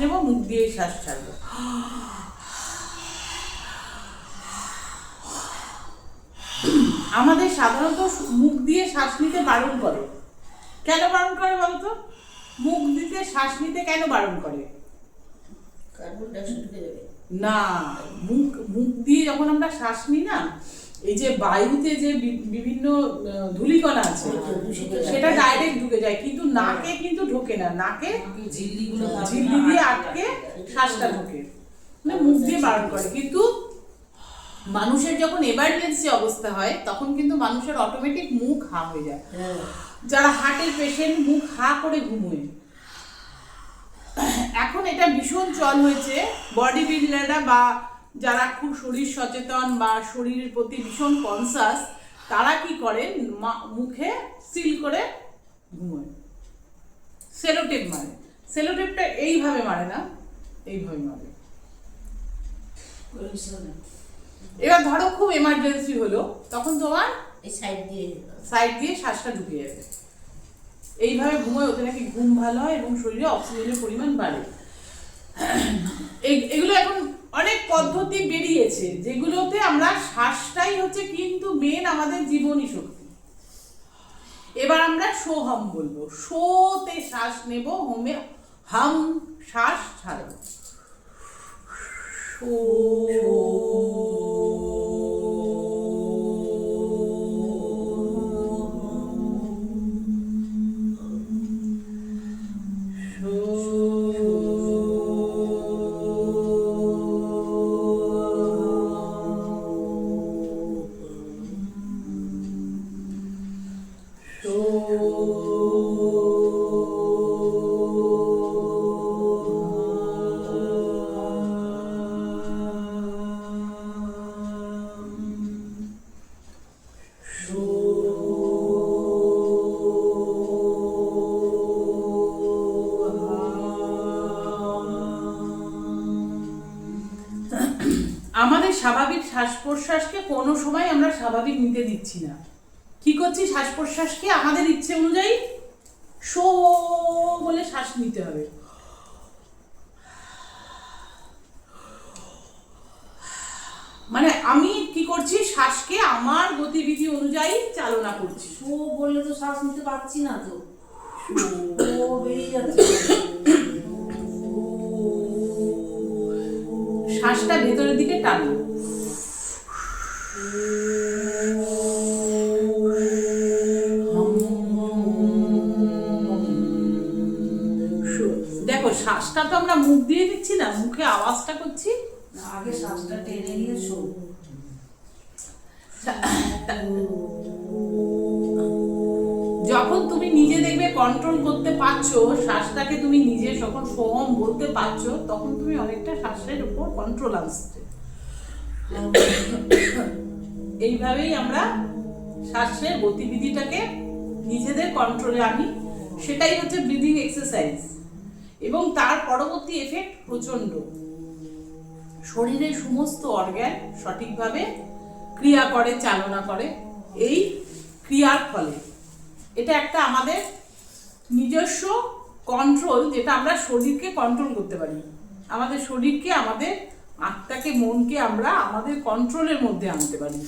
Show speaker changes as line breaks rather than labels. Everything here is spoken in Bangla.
নেব মুখ দিয়েই শ্বাস ছাড়বো আমাদের সাধারণত মুখ দিয়ে শ্বাস নিতে বারণ করে। কেন বারণ করে বলতো মুখ দিতে শ্বাস নিতে কেন বারণ করে?
কার্বন ডাইঅক্সাইড
না মুখ মুখ দিয়ে যখন আমরা শ্বাস নিই না এই যে বায়ুতে যে বিভিন্ন ধূলিকণা আছে সেটা ডাইরেক্ট ঢুকে যায় কিন্তু নাকে কিন্তু ঢোকে না। নাকে
ঝিল্লিগুলো
ঝিল্লি দিয়ে
আটকে
শ্বাসটা ঢোকে। মানে মুখ দিয়ে বারণ করে। কিন্তু মানুষের যখন এমার্জেন্সি অবস্থা হয় তখন কিন্তু মানুষের অটোমেটিক মুখ হা হয়ে যায়। যারা হার্টের পেশেন্ট মুখ হা করে ঘুমোয়। এখন এটা ভীষণ চল হয়েছে। বডি বিল্ডাররা বা যারা খুব শরীর সচেতন বা শরীরের প্রতি ভীষণ কনসাস তারা কি করে? মুখে সিল করে ঘুমোয়। সেলোটেপ মারে। সেলোটেপটা এইভাবে মারে না এইভাবে মারে। এবার ধরো খুব এমার্জেন্সি হলো তখন তোমার
এই সাইড দিয়ে
সাইড দিয়ে শ্বাসটা ঢুকে যাবে এইভাবে ঘুমোয় ওতে নাকি ঘুম ভালো হয় এবং শরীরে অক্সিজেনের পরিমাণ বাড়ে। এগুলো এখন অনেক পদ্ধতি বেরিয়েছে, যেগুলোতে আমরা শ্বাসটাই হচ্ছে কিন্তু মেন আমাদের জীবনী শক্তি। এবার আমরা সোহম বলব। সোতে শ্বাস নেব, হোমে হাম শ্বাস ছাড়বো। আমাদের স্বাভাবিক শ্বাস প্রশ্বাসকে কোনো সময় আমরা স্বাভাবিক নিতে দিচ্ছি না। কি করছি? শ্বাস প্রশ্বাসকে আমাদের ইচ্ছে অনুযায়ী শো বলে শ্বাস নিতে হবে। মানে আমি কি করছি? শ্বাসকে আমার গতিবিধি অনুযায়ী চালনা করছি।
শো বললে তো শ্বাস নিতে পারছি না তো। ও বেরিয়ে যাচ্ছে।
শ্বাসটা ভেতরের দিকে টানো। দেখো শ্বাসটা তো আমরা মুখ দিয়ে দিচ্ছি না মুখে আওয়াজটা করছি।
আগে শ্বাসটা টেনে নিয়ে শো
যখন তুমি নিজে দেখবে কন্ট্রোল করতে পারছ, শ্বাসটাকে তুমি নিজে যখন সোহম বলতে পারছ, তখন তুমি অনেকটা শ্বাসের উপর কন্ট্রোল আসছে এইভাবেই আমরা শ্বাসের গতিবিধিটাকে নিজেদের কন্ট্রোলে আনি। সেটাই হচ্ছে ব্রিদিং এক্সারসাইজ এবং তার পরবর্তী এফেক্ট প্রচণ্ড। শরীরের সমস্ত অর্গ্যান সঠিকভাবে ক্রিয়া করে, চালনা করে। এই ক্রিয়ার ফলে। এটা একটা আমাদের নিজস্ব কন্ট্রোল যেটা আমরা শরীরকে কন্ট্রোল করতে পারি। আমাদের শরীরকে, আমাদের আত্মাকে, মনকে আমরা আমাদের কন্ট্রোলের মধ্যে আনতে পারি।